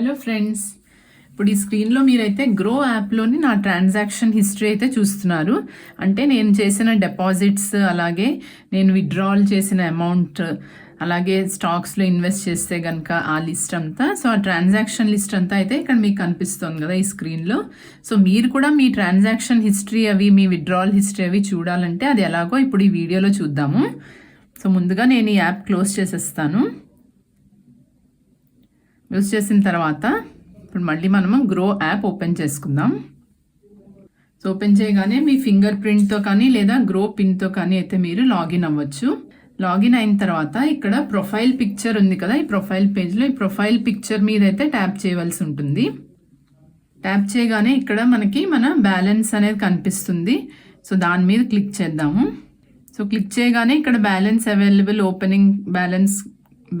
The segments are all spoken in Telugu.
హలో ఫ్రెండ్స్ ఇప్పుడు ఈ స్క్రీన్లో మీరైతే గ్రో యాప్లోని నా ట్రాన్సాక్షన్ హిస్టరీ అయితే చూస్తున్నారు. అంటే నేను చేసిన డిపాజిట్స్ అలాగే నేను విత్డ్రాల్ చేసిన అమౌంట్ అలాగే స్టాక్స్లో ఇన్వెస్ట్ చేస్తే కనుక ఆ లిస్ట్ అంతా. సో ఆ ట్రాన్సాక్షన్ లిస్ట్ అంతా అయితే ఇక్కడ మీకు కనిపిస్తుంది కదా ఈ స్క్రీన్లో. సో మీరు కూడా మీ ట్రాన్సాక్షన్ హిస్టరీ అవి మీ విత్డ్రాల్ హిస్టరీ అవి చూడాలంటే అది ఎలాగో ఇప్పుడు ఈ వీడియోలో చూద్దాము. సో ముందుగా నేను ఈ యాప్ క్లోజ్ చేసేస్తాను. యూస్ చేసిన తర్వాత ఇప్పుడు మళ్ళీ మనము గ్రో యాప్ ఓపెన్ చేసుకుందాం. సో ఓపెన్ చేయగానే మీ ఫింగర్ ప్రింట్తో కానీ లేదా గ్రో పిన్తో కానీ అయితే మీరు లాగిన్ అవ్వచ్చు. లాగిన్ అయిన తర్వాత ఇక్కడ ప్రొఫైల్ పిక్చర్ ఉంది కదా ఈ ప్రొఫైల్ పేజ్లో ఈ ప్రొఫైల్ పిక్చర్ మీద అయితే ట్యాప్ చేయవలసి ఉంటుంది. ట్యాప్ చేయగానే ఇక్కడ మనకి మన బ్యాలెన్స్ అనేది కనిపిస్తుంది. సో దాని మీద క్లిక్ చేద్దాము. సో క్లిక్ చేయగానే ఇక్కడ balance available opening balance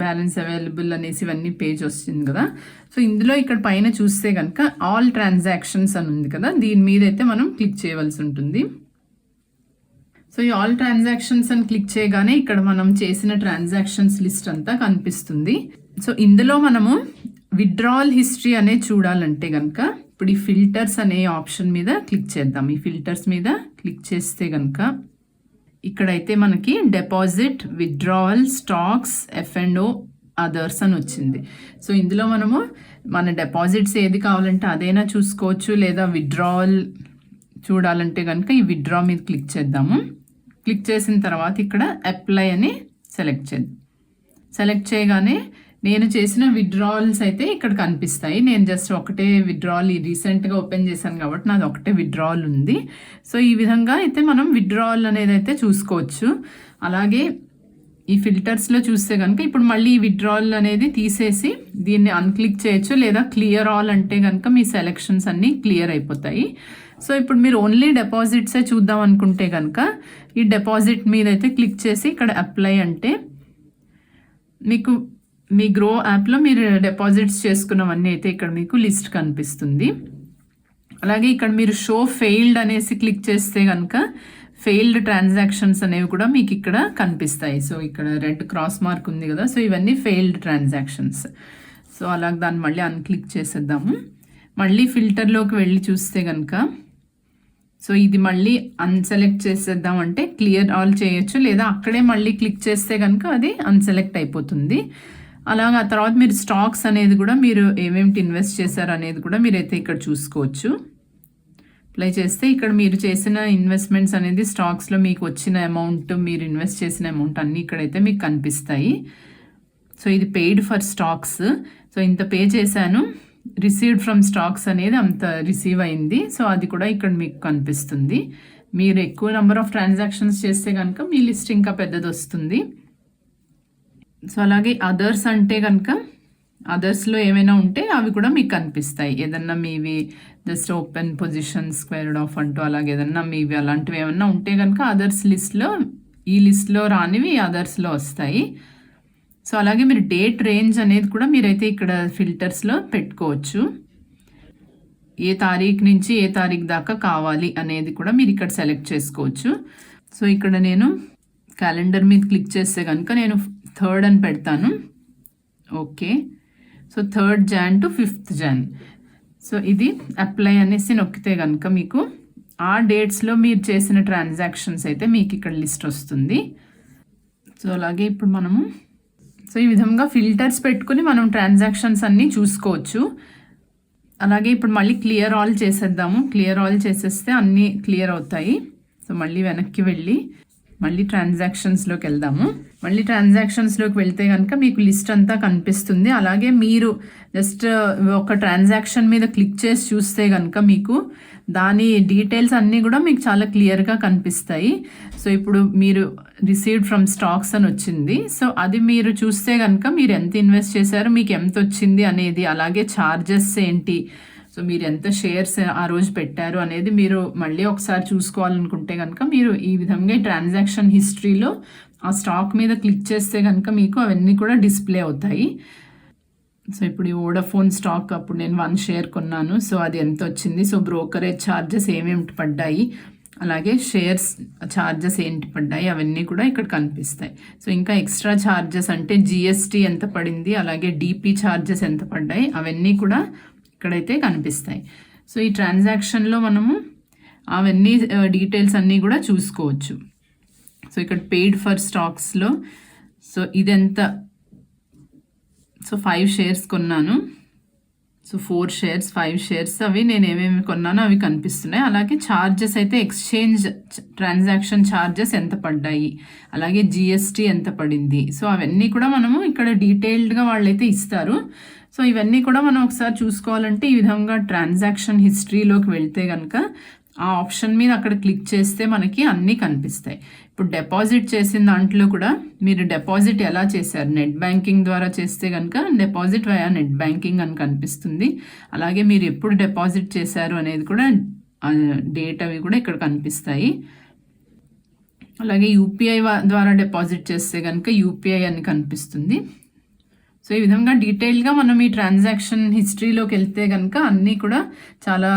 balance available అనేసి ఇవన్నీ పేజ్ వస్తుంది కదా. సో ఇందులో ఇక్కడ పైన చూస్తే కనుక ఆల్ ట్రాన్సాక్షన్స్ అని ఉంది కదా. దీని మీద అయితే మనం క్లిక్ చేయవలసి ఉంటుంది. సో ఈ ఆల్ ట్రాన్సాక్షన్స్ అని క్లిక్ చేయగానే ఇక్కడ మనం చేసిన ట్రాన్సాక్షన్స్ లిస్ట్ అంతా కనిపిస్తుంది. సో ఇందులో మనము విత్డ్రాల్ హిస్టరీ అనేది చూడాలంటే కనుక ఇప్పుడు ఈ ఫిల్టర్స్ అనే ఆప్షన్ మీద క్లిక్ చేద్దాం. ఈ ఫిల్టర్స్ మీద క్లిక్ చేస్తే కనుక ఇక్కడైతే మనకి deposit withdrawal stocks F and O others అని వచ్చింది. సో ఇందులో మనము మన డిపాజిట్స్ ఏది కావాలంటే అదైనా చూసుకోవచ్చు లేదా విత్డ్రావల్ చూడాలంటే కనుక ఈ విత్డ్రా మీద క్లిక్ చేద్దాము. క్లిక్ చేసిన తర్వాత ఇక్కడ అప్లై అని సెలెక్ట్ చేద్దాం. సెలెక్ట్ చేయగానే నేను చేసిన విత్డ్రావల్స్ అయితే ఇక్కడ కనిపిస్తాయి. నేను జస్ట్ ఒకటే విత్డ్రావల్ రీసెంట్గా ఓపెన్ చేశాను కాబట్టి నాది ఒకటే విత్డ్రావల్ ఉంది. సో ఈ విధంగా అయితే మనం విత్డ్రావల్ అనేది అయితే చూసుకోవచ్చు. అలాగే ఈ ఫిల్టర్స్లో చూస్తే కనుక ఇప్పుడు మళ్ళీ ఈ విత్డ్రావల్ అనేది తీసేసి దీన్ని అన్క్లిక్ చేయొచ్చు లేదా క్లియర్ ఆల్ అంటే కనుక మీ సెలెక్షన్స్ అన్నీ క్లియర్ అయిపోతాయి. సో ఇప్పుడు మీరు ఓన్లీ డిపాజిట్సే చూద్దాం అనుకుంటే కనుక ఈ డిపాజిట్ మీద అయితే క్లిక్ చేసి ఇక్కడ అప్లై అంటే మీకు మీ గ్రో యాప్లో మీరు డిపాజిట్స్ చేసుకున్నవన్నీ అయితే ఇక్కడ మీకు లిస్ట్ కనిపిస్తుంది. అలాగే ఇక్కడ మీరు షో ఫెయిల్డ్ అనేసి క్లిక్ చేస్తే కనుక ఫెయిల్డ్ ట్రాన్సాక్షన్స్ అనేవి కూడా మీకు ఇక్కడ కనిపిస్తాయి. సో ఇక్కడ రెడ్ క్రాస్ మార్క్ ఉంది కదా సో ఇవన్నీ ఫెయిల్డ్ ట్రాన్సాక్షన్స్. సో అలాగే దాన్ని మళ్ళీ అన్క్లిక్ చేసేద్దాము. మళ్ళీ ఫిల్టర్లోకి వెళ్ళి చూస్తే కనుక సో ఇది మళ్ళీ అన్సెలెక్ట్ చేసేద్దాం అంటే క్లియర్ ఆల్ చేయొచ్చు లేదా అక్కడే మళ్ళీ క్లిక్ చేస్తే కనుక అది అన్సెలెక్ట్ అయిపోతుంది. అలాగా ఆ తర్వాత మీరు స్టాక్స్ అనేది కూడా మీరు ఏమేమిటి ఇన్వెస్ట్ చేశారు అనేది కూడా మీరైతే ఇక్కడ చూసుకోవచ్చు. అప్లై చేస్తే ఇక్కడ మీరు చేసిన ఇన్వెస్ట్మెంట్స్ అనేది స్టాక్స్లో మీకు వచ్చిన అమౌంట్ మీరు ఇన్వెస్ట్ చేసిన అమౌంట్ అన్నీ ఇక్కడైతే మీకు కనిపిస్తాయి. సో ఇది పెయిడ్ ఫర్ స్టాక్స్ సో ఇంత పే చేశాను. రిసీవ్డ్ ఫ్రమ్ స్టాక్స్ అనేది అంత రిసీవ్ అయింది. సో అది కూడా ఇక్కడ మీకు కనిపిస్తుంది. మీరు ఎక్కువ నెంబర్ ఆఫ్ ట్రాన్సాక్షన్స్ చేస్తే కనుక మీ లిస్ట్ ఇంకా పెద్దది వస్తుంది సో అలాగే అదర్స్ అంటే కనుక అదర్స్లో ఏమైనా ఉంటే అవి కూడా మీకు కనిపిస్తాయి. ఏదన్నా మీవి just open position squared off అంటూ అలాగే ఏదన్నా మీవి అలాంటివి ఏమన్నా ఉంటే కనుక అదర్స్ లిస్ట్లో ఈ లిస్ట్లో రానివి అదర్స్లో వస్తాయి. సో అలాగే మీరు డేట్ రేంజ్ అనేది కూడా మీరైతే ఇక్కడ ఫిల్టర్స్లో పెట్టుకోవచ్చు. ఏ తారీఖు నుంచి ఏ తారీఖు దాకా కావాలి అనేది కూడా మీరు ఇక్కడ సెలెక్ట్ చేసుకోవచ్చు. సో ఇక్కడ నేను క్యాలెండర్ మీద క్లిక్ చేస్తే కనుక నేను థర్డ్ అని పెడతాను. Okay. So third Jan to fifth Jan. So ఇది అప్లై అనేసి నొక్కితే కనుక మీకు ఆ డేట్స్లో మీరు చేసిన ట్రాన్సాక్షన్స్ అయితే మీకు ఇక్కడ లిస్ట్ వస్తుంది. సో అలాగే ఇప్పుడు మనము సో ఈ విధంగా ఫిల్టర్స్ పెట్టుకుని మనం ట్రాన్సాక్షన్స్ అన్నీ చూసుకోవచ్చు. అలాగే ఇప్పుడు మళ్ళీ క్లియర్ ఆల్ చేసేద్దాము. క్లియర్ ఆల్ చేసేస్తే అన్నీ క్లియర్ అవుతాయి. సో మళ్ళీ వెనక్కి వెళ్ళి మళ్ళీ ట్రాన్సాక్షన్స్లోకి వెళ్దాము. మళ్ళీ ట్రాన్సాక్షన్స్లోకి వెళ్తే కనుక మీకు లిస్ట్ అంతా కనిపిస్తుంది. అలాగే మీరు జస్ట్ ఒక ట్రాన్సాక్షన్ మీద క్లిక్ చేసి చూస్తే కనుక మీకు దాని డీటెయిల్స్ అన్నీ కూడా మీకు చాలా క్లియర్గా కనిపిస్తాయి. సో ఇప్పుడు మీరు రిసీవ్డ్ ఫ్రమ్ స్టాక్స్ అని వచ్చింది. సో అది మీరు చూస్తే కనుక మీరు ఎంత ఇన్వెస్ట్ చేశారు మీకు ఎంత వచ్చింది అనేది అలాగే ఛార్జెస్ ఏంటి సో మీరు ఎంత షేర్స్ ఆ రోజు పెట్టారు అనేది మీరు మళ్ళీ ఒకసారి చూసుకోవాలనుకుంటే కనుక మీరు ఈ విధంగా ట్రాన్సాక్షన్ హిస్టరీలో ఆ స్టాక్ మీద క్లిక్ చేస్తే కనుక మీకు అవన్నీ కూడా డిస్ప్లే అవుతాయి. సో ఇప్పుడు ఈ ఓడాఫోన్ స్టాక్ అప్పుడు నేను వన్ షేర్ కొన్నాను. సో అది ఎంత వచ్చింది? సో బ్రోకరేజ్ ఛార్జెస్ ఏమేమి పడ్డాయి? అలాగే షేర్స్ ఛార్జెస్ ఏంటి పడ్డాయి? అవన్నీ కూడా ఇక్కడ కనిపిస్తాయి. సో ఇంకా ఎక్స్ట్రా ఛార్జెస్ అంటే జిఎస్టీ ఎంత పడింది? అలాగే డిపి ఛార్జెస్ ఎంత పడ్డాయి? అవన్నీ కూడా ఇక్కడైతే కనిపిస్తాయి. సో ఈ ట్రాన్సాక్షన్లో మనము అవన్నీ డీటెయిల్స్ అన్నీ కూడా చూసుకోవచ్చు. సో ఇక్కడ పెయిడ్ ఫర్ స్టాక్స్లో సో ఇదెంత సో ఫైవ్ షేర్స్ కొన్నాను. So four shares five shares అవి నేను ఏమేమి కొన్నానో అవి కనిపిస్తున్నాయి. అలాగే ఛార్జెస్ అయితే ఎక్స్చేంజ్ ట్రాన్సాక్షన్ ఛార్జెస్ ఎంత పడ్డాయి అలాగే జిఎస్టీ ఎంత పడింది. సో అవన్నీ కూడా మనము ఇక్కడ డీటెయిల్డ్గా వాళ్ళైతే ఇస్తారు. సో ఇవన్నీ కూడా మనం ఒకసారి చూసుకోవాలంటే ఈ విధంగా ట్రాన్సాక్షన్ హిస్టరీలోకి వెళ్తే కనుక ఆ ఆప్షన్ మీద అక్కడ క్లిక్ చేస్తే మనకి అన్నీ కనిపిస్తాయి. ఇప్పుడు డిపాజిట్ చేసిన దాంట్లో కూడా మీరు డిపాజిట్ ఎలా చేశారు? నెట్ బ్యాంకింగ్ ద్వారా చేస్తే కనుక డిపాజిట్ వయా నెట్ బ్యాంకింగ్ అని కనిపిస్తుంది. అలాగే మీరు ఎప్పుడు డిపాజిట్ చేశారు అనేది కూడా డేట్ అవి కూడా ఇక్కడ కనిపిస్తాయి. అలాగే యూపీఐ ద్వారా డిపాజిట్ చేస్తే కనుక యూపీఐ అని కనిపిస్తుంది. సో ఈ విధంగా డీటెయిల్గా మనం ఈ ట్రాన్సాక్షన్ హిస్టరీలోకి వెళ్తే కనుక అన్నీ కూడా చాలా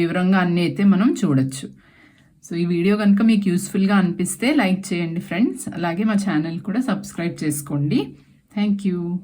వివరంగా అన్నీ అయితే మనం చూడొచ్చు. సో ఈ వీడియో కనుక మీకు యూస్ఫుల్గా అనిపిస్తే లైక్ చేయండి ఫ్రెండ్స్. అలాగే మా ఛానల్ కూడా సబ్స్క్రైబ్ చేసుకోండి. Thank you.